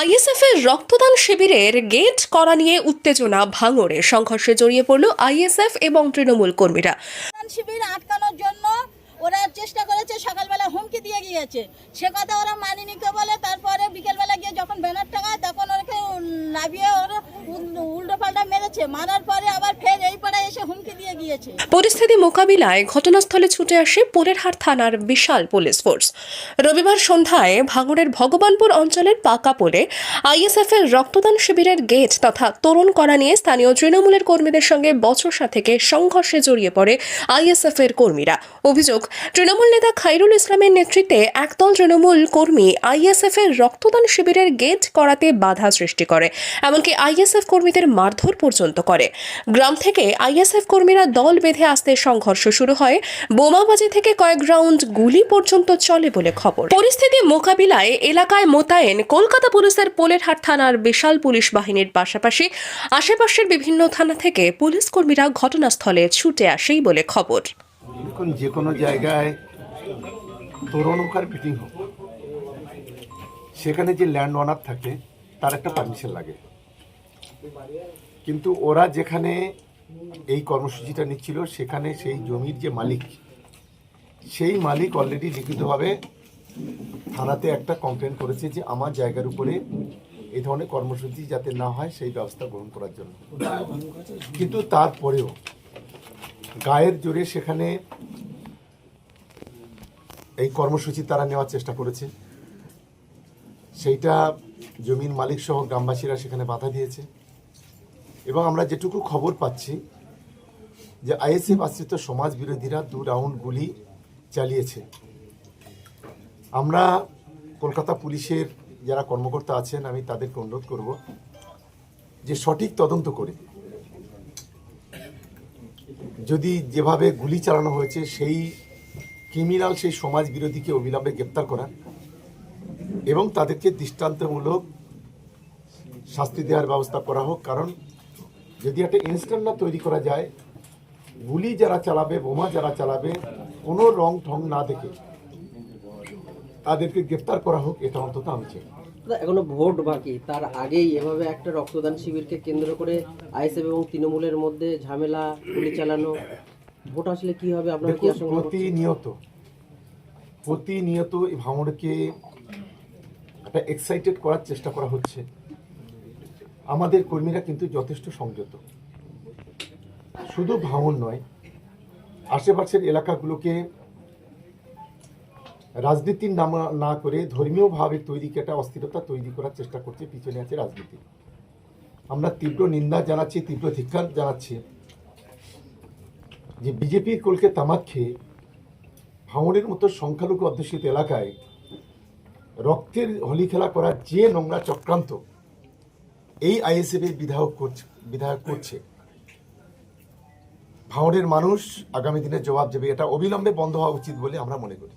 ISF এর রক্তদান শিবিরের গেট করা নিয়ে উত্তেজনা, ভাঙড়ে। সংঘর্ষে জড়িয়ে পড়ল আইএসএফ এবং তৃণমূল কর্মীরা। শিবির আটকানোর জন্য ওরা চেষ্টা করেছে, সকালবেলা হুমকি দিয়ে গিয়েছে। সে কথা ওরা মানিনি কে বলে তারপরে বিকেলবেলা গিয়ে যখন ব্যানার টাঙায়, তখন ওকে নাবিয়ে ওরা উল্টো পাল্টা মেরেছে। মারার পরে আবার ফের এই পাড়ায় এসে হুমকি পরিস্থিতি মোকাবিলায় ঘটনাস্থলে ছুটে আসে পোলেরহাট থানার বিশাল পুলিশ ফোর্স। রবিবার সন্ধ্যায় ভাঙড়ের ভগবানপুর অঞ্চলের পাকা পোলে আইএসএফ এর রক্তদান শিবিরের গেট তথা তোরণ করা নিয়ে স্থানীয় তৃণমূলের কর্মীদের সঙ্গে বচসা থেকে সংঘর্ষে জড়িয়ে পড়ে আইএসএফ এর কর্মীরা। অভিযোগ, তৃণমূল নেতা খাইরুল ইসলামের নেতৃত্বে একদল তৃণমূল কর্মী আইএসএফ এর রক্তদান শিবিরের গেট করাতে বাধা সৃষ্টি করে, এমনকি আইএসএফ কর্মীদের মারধর পর্যন্ত করে। গ্রাম থেকে আইএসএফ কর্মীরা দল বেঁধে আসতে সংঘর্ষ শুরু হয়। বোমাবাজি থেকে কয়েক রাউন্ড গুলি পর্যন্ত চলে বলে খবর। পরিস্থিতি মোকাবিলায় এলাকায় মোতায়েন কলকাতা পুলিশের পোলেরহাট থানার বিশাল পুলিশ বাহিনীর পাশাপাশি আশেপাশের বিভিন্ন থানা থেকে পুলিশ কর্মীরা ঘটনাস্থলে ছুটে আসেই বলে খবর। যে কোনো জায়গায় তরুণকার মিটিং হোক, সেখানে যে ল্যান্ড ওনার থাকে, তার একটা পারমিশন লাগে। কিন্তু ওরা যেখানে এই কর্মসূচিটা নিচ্ছিল, সেখানে সেই জমির যে মালিক, সেই মালিক অলরেডি লিখিতভাবে থানাতে একটা কমপ্লেন করেছে যে আমার জায়গার উপরে এই ধরনের কর্মসূচি যাতে না হয়, সেই ব্যবস্থা গ্রহণ করার জন্য। কিন্তু তারপরেও গায়ের জোরে সেখানে এই কর্মসূচি তারা নেওয়ার চেষ্টা করেছে। সেইটা জমির মালিক সহ গ্রামবাসীরা সেখানে বাধা দিয়েছে। এবং আমরা যেটুকু খবর পাচ্ছি যে আইএসএফ আশ্রিত সমাজ বিরোধীরা দু রাউন্ড গুলি চালিয়েছে। আমরা কলকাতা পুলিশের যারা কর্মকর্তা আছেন, আমি তাদেরকে অনুরোধ করব যে সঠিক তদন্ত করে। যদি যেভাবে গুলি চালানো হয়েছে, সেই ক্রিমিনাল, সেই সমাজ বিরোধীকে অবিলম্বে গ্রেপ্তার করা এবং তাদেরকে দৃষ্টান্তমূলক শাস্তি দেওয়ার ব্যবস্থা করা হোক। কারণ যদি একটা ইনস্ট্যান্ট না তৈরি করা যায় গুলি যারা চালাবে বোমা যারা চালাবে কোনো রং ঠং না দেখে তাদেরকে গ্রেফতার করা হোক এটা অন্তত আমি চাই। এখনও ভোট বাকি। তার আগেই এভাবে একটা রক্তদান শিবিরকে কেন্দ্র করে আইএসএফ এবং তৃণমূলের মধ্যে ঝামেলা গুলি চালানো ভোট আসলে কি হবে? আপনার কি প্রতিনিয়ত প্রতিনিয়ত এই ভাঙড়কে একটা এক্সাইটেড করার চেষ্টা করা হচ্ছে। আমাদের কর্মীরা কিন্তু যথেষ্ট সংযত। শুধু ভাঙন নয়, আশেপাশের এলাকাগুলোকে রাজনীতির নাম না করে ধর্মীয়ভাবে তৈরি একটা অস্থিরতা তৈরি করার চেষ্টা করছে, পিছনে আছে রাজনীতি। আমরা তীব্র নিন্দা জানাচ্ছি, তীব্র ধিক্ষার জানাচ্ছি যে বিজেপির কলকে তামাক খেয়ে ভাঙড়ের মতো সংখ্যালঘু অধ্যুষিত এলাকায় রক্তের হোলি খেলা করার যে নোংরা চক্রান্ত এই আইএসএফ এর বিধায়ক বিধায়ক করছে। ভাঙড়ের মানুষ আগামী দিনে জবাব দেবে, এটা অবিলম্বে বন্ধ হওয়া উচিত বলে আমরা মনে করি।